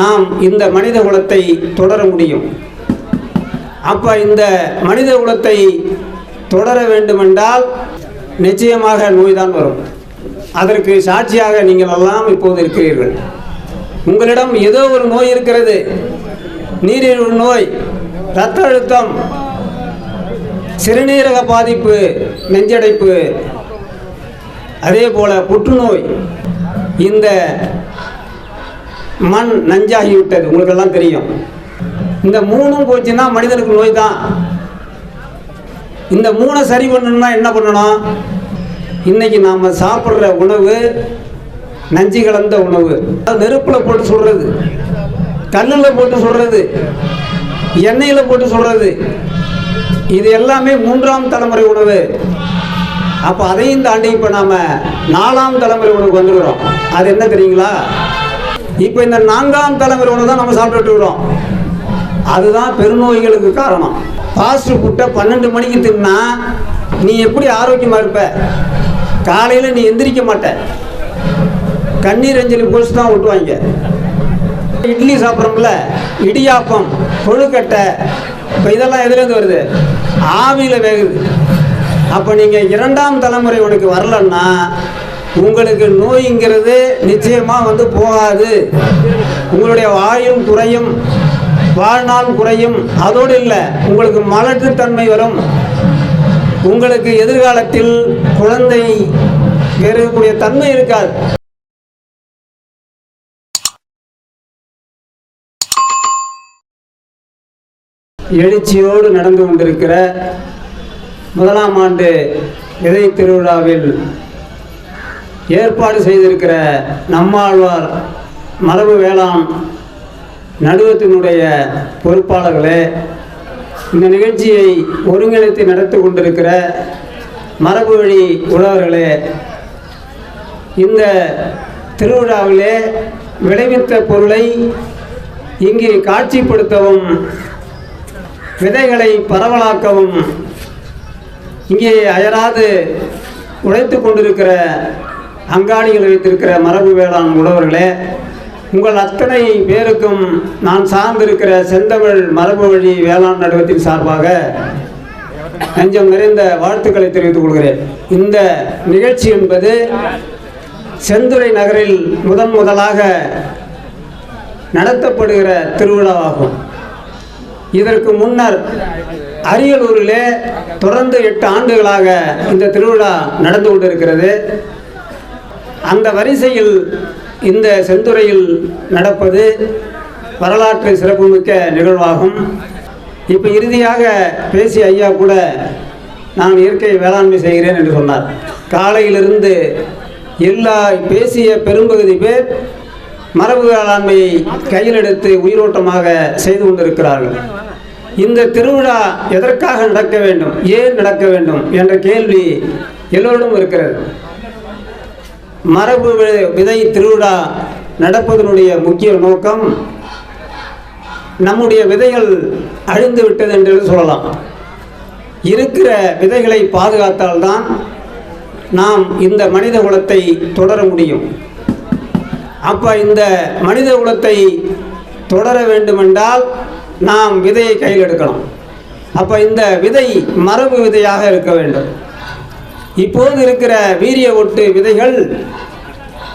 நாம் இந்த மனித குலத்தை தொடர முடியும். அப்போ இந்த மனித குலத்தை தொடர வேண்டுமென்றால் நிச்சயமாக நோய்தான் வரும். அதற்கு சாட்சியாக நீங்கள் எல்லாம் இப்போது இருக்கிறீர்கள். உங்களிடம் ஏதோ ஒரு நோய் இருக்கிறது. நீரிழிவு நோய் இரத்த அழுத்தம் சிறுநீரக பாதிப்பு நெஞ்சடைப்பு அதே போல புற்றுநோய். இந்த மண் நஞ்சாகிவிட்டது உங்களுக்கெல்லாம் தெரியும். இந்த மூணும் போச்சுன்னா மனிதனுக்கு நோய் தான் இந்த மூணை சரி பண்ணணும்னா என்ன பண்ணணும்? இன்னைக்கு நாம் சாப்பிட்ற உணவு நஞ்சு கலந்த உணவு. நெருப்பில் போட்டு சுடுறது கல்லில் போட்டு சுடுறது எண்ணெயில் போட்டு சுடுறது இது எல்லாமே மூன்றாம் தலைமுறை உணவு. அப்போ அதையும் தாண்டி இப்போ நாம் நாலாம் தலைமுறை உணவுக்கு வந்துடுறோம் அது என்ன தெரியுங்களா? இப்போ இந்த நான்காம் தலைமுறை உணவு தான் நம்ம சாப்பிட்டுட்டு இருக்கிறோம். அதுதான் பெருநோய்களுக்கு காரணம். ஃபாஸ்ட் ஃபுட்டை பன்னெண்டு மணிக்கு தின்னா நீ எப்படி ஆரோக்கியமாக இருப்ப? காலையில் நீ எந்திரிக்க மாட்ட. கண்ணீர் அஞ்சலி பொழிச்சு தான் விட்டுவாங்க இட்லி சாப்பிட்றோம்ல இடியாப்பம் கொழுக்கட்டை இப்போ இதெல்லாம் எதுலேருந்து வருது? ஆவியில் வேகுது. அப்போ நீங்கள் இரண்டாம் தலைமுறை உனக்கு வரலன்னா உங்களுக்கு நோய்ங்கிறது நிச்சயமாக வந்து போகாது. உங்களுடைய வாயும் குறையும் வாழ்நாள் குறையும். அதோடு இல்லை உங்களுக்கு மலட்டுத்தன்மை வரும். உங்களுக்கு எதிர்காலத்தில் குழந்தை பெறக்கூடிய தன்மை இருக்காது. எழுச்சியோடு நடந்து கொண்டிருக்கிற முதலாம் ஆண்டு இதய திருவிழாவில் ஏற்பாடு செய்திருக்கிற நம்மாழ்வார் மரபு வேளாண் நடுவத்தினுடைய பொறுப்பாளர்களே இந்த நிகழ்ச்சியை ஒருங்கிணைத்து நடத்தி கொண்டிருக்கிற மரபு வழி உழவர்களே இந்த திருவிழாவிலே விளைவித்த பொருளை இங்கே காட்சிப்படுத்தவும் விதைகளை பரவலாக்கவும் இங்கே அயராது உழைத்து கொண்டிருக்கிற அங்காடிகள் வைத்திருக்கிற மரபு வேளாண் உழவர்களே உங்கள் அத்தனை பேருக்கும் நான் சார்ந்திருக்கிற செந்தமிழ் மரபு வழி வேளாண் நடுவத்தின் சார்பாக நெஞ்சம் நிறைந்த வாழ்த்துக்களை தெரிவித்துக் கொள்கிறேன். இந்த நிகழ்ச்சி என்பது செந்துறை நகரில் முதன் முதலாக நடத்தப்படுகிற திருவிழாவாகும். இதற்கு முன்னர் அரியலூரிலே தொடர்ந்து எட்டு ஆண்டுகளாக இந்த திருவிழா நடந்து கொண்டிருக்கிறது. அந்த வரிசையில் இந்த செந்துறையில் நடப்பது வரலாற்று சிறப்புமிக்க நிகழ்வாகும். இப்போ இறுதியாக பேசிய ஐயா கூட நான் இயற்கை வேளாண்மை செய்கிறேன் என்று சொன்னார். காலையிலிருந்து எல்லா பேசிய பெரும்பகுதி பேர் மரபு வேளாண்மையை கையில் எடுத்து உயிரோட்டமாக செய்து கொண்டிருக்கிறார்கள். இந்த திருவிழா எதற்காக நடக்க வேண்டும்? ஏன் நடக்க வேண்டும்? என்ற கேள்வி எல்லோரிடம் இருக்கிறது. மரபு விதை திருவிழா நடப்பதனுடைய முக்கிய நோக்கம் நம்முடைய விதைகள் அழிந்து விட்டது என்று சொல்லலாம். இருக்கிற விதைகளை பாதுகாத்தால்தான் நாம் இந்த மனித குலத்தை தொடர முடியும். அப்போ இந்த மனித குலத்தை தொடர வேண்டுமென்றால் நாம் விதையை கையில் எடுக்கணும் அப்போ இந்த விதை மரபு விதையாக இருக்க வேண்டும். இப்போது இருக்கிற வீரிய ஒட்டு விதைகள்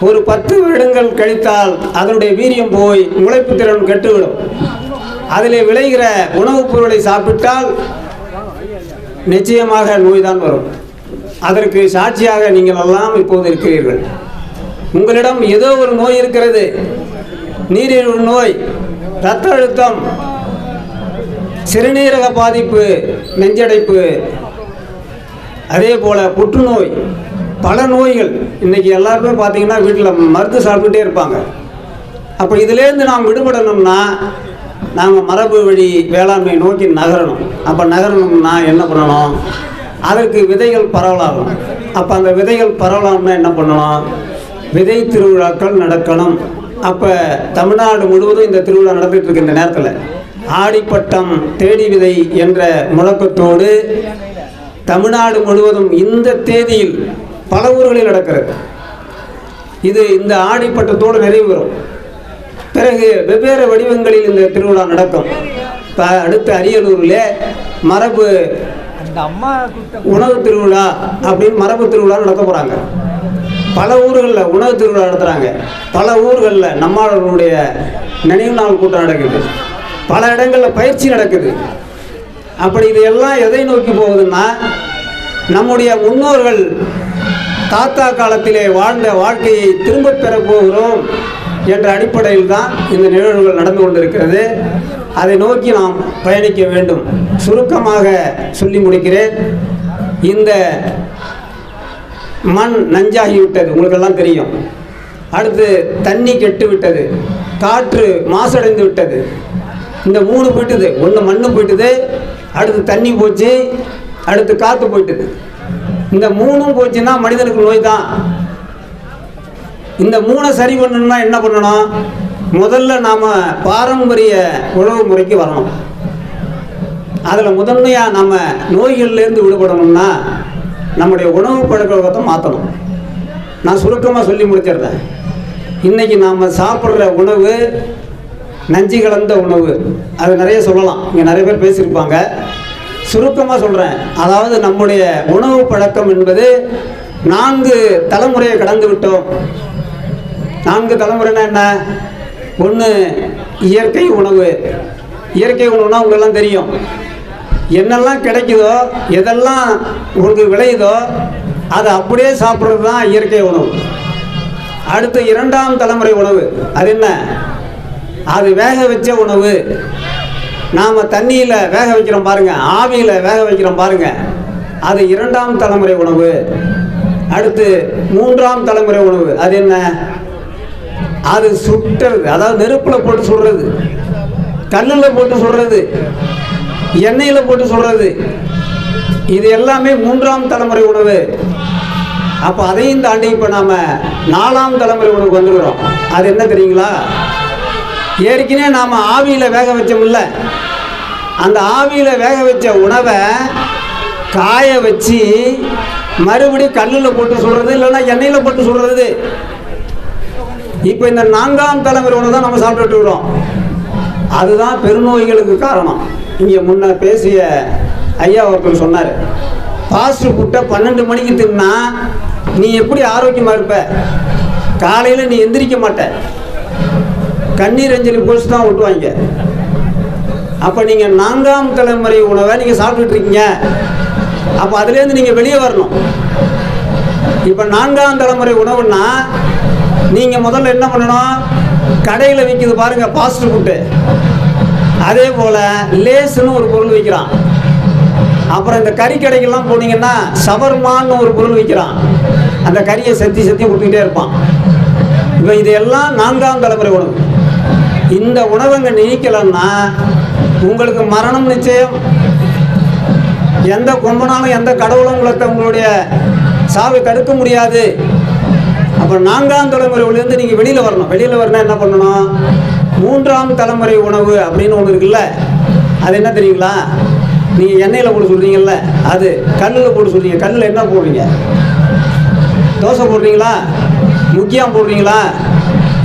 ஒரு பத்து வருடங்கள் கழித்தால் அதனுடைய வீரியம் போய் முளைப்பு திறன் கெட்டுவிடும். அதில் விளைகிற உணவுப் பொருளை சாப்பிட்டால் நிச்சயமாக நோய்தான் வரும். அதற்கு சாட்சியாக நீங்கள் எல்லாம் இப்போது இருக்கிறீர்கள். உங்களிடம் ஏதோ ஒரு நோய் இருக்கிறது. நீரிழிவு நோய் இரத்த அழுத்தம் சிறுநீரக பாதிப்பு நெஞ்சடைப்பு அதே போல் புற்றுநோய் பல நோய்கள். இன்னைக்கு எல்லாருமே பார்த்தீங்கன்னா வீட்டில் மருந்து சாப்பிட்டுட்டே இருப்பாங்க. அப்போ இதுலேருந்து நாம் விடுபடணும்னா நாங்கள் மரபு வழி வேளாண்மை நோக்கி நகரணும். அப்போ நகரணும்னா என்ன பண்ணணும்? அதற்கு விதைகள் பரவலாகும் அப்போ அந்த விதைகள் பரவலாம்னா என்ன பண்ணணும்? விதை திருவிழாக்கள் நடக்கணும். அப்போ தமிழ்நாடு முழுவதும் இந்த திருவிழா நடந்துகிட்டு இருக்கு இந்த நேரத்தில். ஆடிப்பட்டம் தேடி விதை என்ற முழக்கத்தோடு தமிழ்நாடு முழுவதும் இந்த தேதியில் பல ஊர்களில் நடக்கிறது. இது இந்த ஆடிப்பட்டத்தோடு நிறைவு பெறும். பிறகு வெவ்வேறு வடிவங்களில் இந்த திருவிழா நடக்கும். இப்போ அடுத்து அரியலூரில் மரபு உணவு திருவிழா அப்படின்னு மரபு திருவிழா நடத்த போகிறாங்க பல ஊர்களில் உணவு திருவிழா நடத்துகிறாங்க பல ஊர்களில் நம்மளுடைய நினைவு நாள் கூட்டம் நடக்குது. பல இடங்களில் பயிற்சி நடக்குது. அப்படி இதையெல்லாம் எதை நோக்கி போகுதுன்னா நம்முடைய முன்னோர்கள் தாத்தா காலத்திலே வாழ்ந்த வாழ்க்கையை திரும்ப பெறப் போகிறோம் என்ற அடிப்படையில் தான் இந்த நிகழ்வுகள் நடந்து கொண்டிருக்கிறது. அதை நோக்கி நாம் பயணிக்க வேண்டும். சுருக்கமாக சொல்லி முடிக்கிறேன். இந்த மண் நஞ்சாகிவிட்டது. உங்களுக்கெல்லாம் தெரியும். அடுத்து தண்ணி கெட்டு விட்டது காற்று மாசடைந்து விட்டது இந்த மூணு போயிட்டுது. ஒன்று மண்ணு போயிட்டுது. அடுத்து தண்ணி போச்சு. அடுத்து காற்று போயிட்டுது. இந்த மூணும் போச்சுன்னா மனிதனுக்கு நோய் தான். இந்த மூணை சரி பண்ணணும்னா என்ன பண்ணணும்? முதல்ல நாம் பாரம்பரிய உணவு முறைக்கு வரணும். அதில் முதன்மையாக நம்ம நோய்கள்லேருந்து விடுபடணும்னா நம்முடைய உணவு பழக்க வழக்கத்தை மாற்றணும் நான் சுருக்கமாக சொல்லி முடிச்சிடுறேன். இன்றைக்கி நாம் சாப்பிட்ற உணவு நஞ்சு கலந்த உணவு. அது நிறைய சொல்லலாம். இங்கே நிறைய பேர் பேசியிருப்பாங்க. சுருக்கமாக சொல்கிறேன் அதாவது நம்முடைய உணவு பழக்கம் என்பது நான்கு தலைமுறையை கடந்து விட்டோம். நான்கு தலைமுறைனா என்ன? ஒன்று இயற்கை உணவு. இயற்கை உணவுனா உங்களெல்லாம் தெரியும். என்னெல்லாம் கிடைக்குதோ எதெல்லாம் உங்களுக்கு விளையுதோ அதை அப்படியே சாப்பிட்றது தான் இயற்கை உணவு. அடுத்து இரண்டாம் தலைமுறை உணவு. அது என்ன? அது வேக வச்ச உணவு. நாம் தண்ணியில் வேக வைக்கிறோம் பாருங்கள் ஆவியில் வேக வைக்கிறோம் பாருங்கள் அது இரண்டாம் தலைமுறை உணவு. அடுத்து மூன்றாம் தலைமுறை உணவு. அது என்ன? அது சுட்டுறது. அதாவது நெருப்பில் போட்டு சுடுறது. கல்லில் போட்டு சுடுறது. எண்ணெயில் போட்டு சுடுறது. இது எல்லாமே மூன்றாம் தலைமுறை உணவு. அப்போ அதையும் தாண்டி இப்போ நாம் நாலாம் தலைமுறை உணவுக்கு வந்துக்கிறோம் அது என்ன தெரியுங்களா? ஏற்கனவே நாம் ஆவியில் வேக வச்சோம்ல. அந்த ஆவியில் வேக வச்ச உணவை காய வச்சு மறுபடியும் கல்லில் போட்டு சுடுறது இல்லைன்னா எண்ணெயில் போட்டு சுடுறது. இப்போ இந்த நான்காம் தலைமுறை உணவு தான் நம்ம சாப்பிட்டுட்டு இருக்கிறோம். அதுதான் பெருநோய்களுக்கு காரணம். இங்கே முன்ன பேசிய ஐயா ஒருத்தர் சொன்னார் ஃபாஸ்ட் ஃபுட்டை பன்னெண்டு மணிக்கு தின்னா நீ எப்படி ஆரோக்கியமாக இருப்ப? காலையில் நீ எந்திரிக்க மாட்ட. கண்ணீர் அஞ்சலி போச்சு தான் விட்டுவாங்க அப்போ நீங்கள் நான்காம் தலைமுறை உணவை நீங்கள் சாப்பிட்டுட்ருக்கீங்க அப்போ அதுலேருந்து நீங்கள் வெளியே வரணும். இப்போ நான்காம் தலைமுறை உணவுன்னா நீங்கள் முதல்ல என்ன பண்ணணும்? கடையில் விற்கிது பாருங்கள் ஃபாஸ்ட் ஃபுட்டு அதே போல் லேஸ்னு ஒரு பொருள் விற்கிறான் அப்புறம் இந்த கறி கடைக்கெல்லாம் போனீங்கன்னா சவர்மான்னு ஒரு பொருள் விற்கிறான் அந்த கறியை செத்தி செத்தி கொடுத்துக்கிட்டே இருப்பான். இப்போ இது எல்லாம் நான்காம் தலைமுறை உணவு. இந்த உணவங்க நீக்கலைன்னா உங்களுக்கு மரணம் நிச்சயம். எந்த கும்பனாலும் எந்த கடவுளும் உங்களை உங்களுடைய சாவை தடுக்க முடியாது. அப்போ நான்காம் தலைமுறையிலேருந்து நீங்கள் வெளியில் வரணும். வெளியில் வரணும் என்ன பண்ணணும்? மூன்றாம் தலைமுறை உணவு அப்படின்னு ஒன்று இருக்குல்ல அது என்ன தெரியுங்களா? நீங்கள் எண்ணெயில் போட்டு சொல்கிறீங்கல்ல அது கல்லில் போட்டு சொல்கிறீங்க கல்லில் என்ன போடுறீங்க? தோசை போடுறீங்களா? முக்கியம் போடுறீங்களா?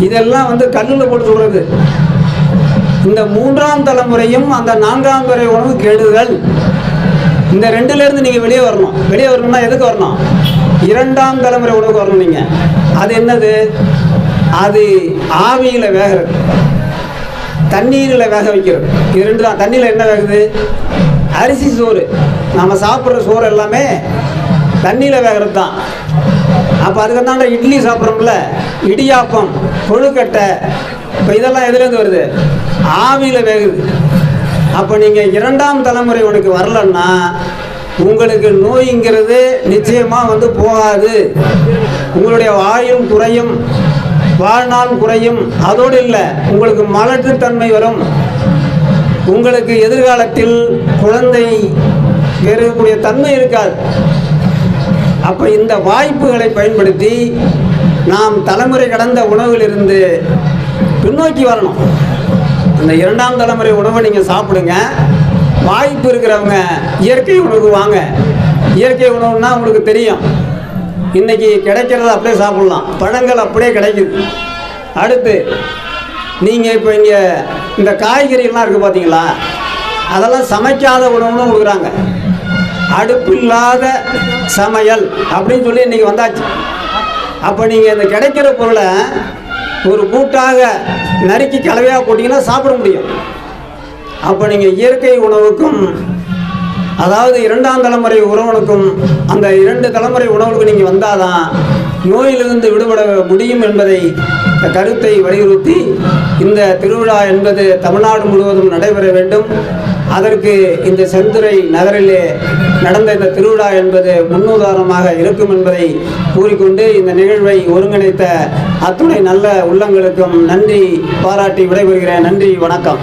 இதெல்லாம் வந்து கல்லில் போட்டு சொல்கிறது இந்த மூன்றாம் தலைமுறையும் அந்த நான்காம் துறை உணவு கெடுதல் இந்த ரெண்டுலேருந்து நீங்கள் வெளியே வரணும். வெளியே வரணும்னா எதுக்கு வரணும்? இரண்டாம் தலைமுறை உணவுக்கு வரணும் நீங்கள் அது என்னது? அது ஆவியில் வேகிறது. தண்ணீரில் வேக வைக்கிறது. இது ரெண்டு தான். தண்ணியில் என்ன வேகுது? அரிசி சோறு. நம்ம சாப்பிட்ற சோறு எல்லாமே தண்ணியில் வேகிறது தான். அப்போ அதுக்கு இட்லி சாப்பிட்றோம்ல இடியாப்பம் கொழுக்கட்டை இப்போ இதெல்லாம் எதுலேருந்து வருது? ஆவியில் வேகுது. அப்போ நீங்கள் இரண்டாம் தலைமுறை உனக்கு வரலன்னா உங்களுக்கு நோய்ங்கிறது நிச்சயமாக வந்து போகாது. உங்களுடைய வாயும் குறையும் வாழ்நாள் குறையும். அதோடு இல்லை உங்களுக்கு மலட்டுத்தன்மை வரும். உங்களுக்கு எதிர்காலத்தில் குழந்தை பெறக்கூடிய தன்மை இருக்காது. அப்போ இந்த வாய்ப்புகளை பயன்படுத்தி நாம் தலைமுறை கடந்த உணவிலிருந்து பின்னோக்கி வரணும். அந்த இரண்டாம் தலைமுறை உணவை நீங்கள் சாப்பிடுங்க. வாய்ப்பு இருக்கிறவங்க இயற்கை உணவு வாங்க. இயற்கை உணவுன்னா உங்களுக்கு தெரியும். இன்றைக்கி கிடைக்கிறத அப்படியே சாப்பிடலாம். பழங்கள் அப்படியே கிடைக்குது. அடுத்து நீங்கள் இப்போ இங்கே இந்த காய்கறிகள்லாம் இருக்குது பார்த்தீங்களா அதெல்லாம் சமைக்காத உணவுன்னு கொடுக்குறாங்க. அடுப்பு இல்லாத சமையல் அப்படின்னு சொல்லி இன்றைக்கி வந்தாச்சு. அப்போ நீங்கள் இந்த கிடைக்கிற பொருளை ஒரு கூட்டாக நறுக்கி கலவையாக போட்டிங்கன்னா சாப்பிட முடியும். அப்போ நீங்கள் இயற்கை உணவுக்கும் அதாவது இரண்டாம் தலைமுறை உறவனுக்கும் அந்த இரண்டு தலைமுறை உணவுக்கு நீங்கள் வந்தால் தான் நோயிலிருந்து விடுபட முடியும் என்பதை கருத்தை வலியுறுத்தி இந்த திருவிழா என்பது தமிழ்நாடு முழுவதும் நடைபெற வேண்டும். அதற்கு இந்த செந்துறை நகரிலே நடந்த இந்த திருவிழா என்பது முன்னுதாரணமாக இருக்கும் என்பதை கூறிக்கொண்டு இந்த நிகழ்வை ஒருங்கிணைத்த அத்துணை நல்ல உள்ளங்களுக்கும் நன்றி பாராட்டி விடைபெறுகிறேன். நன்றி வணக்கம்.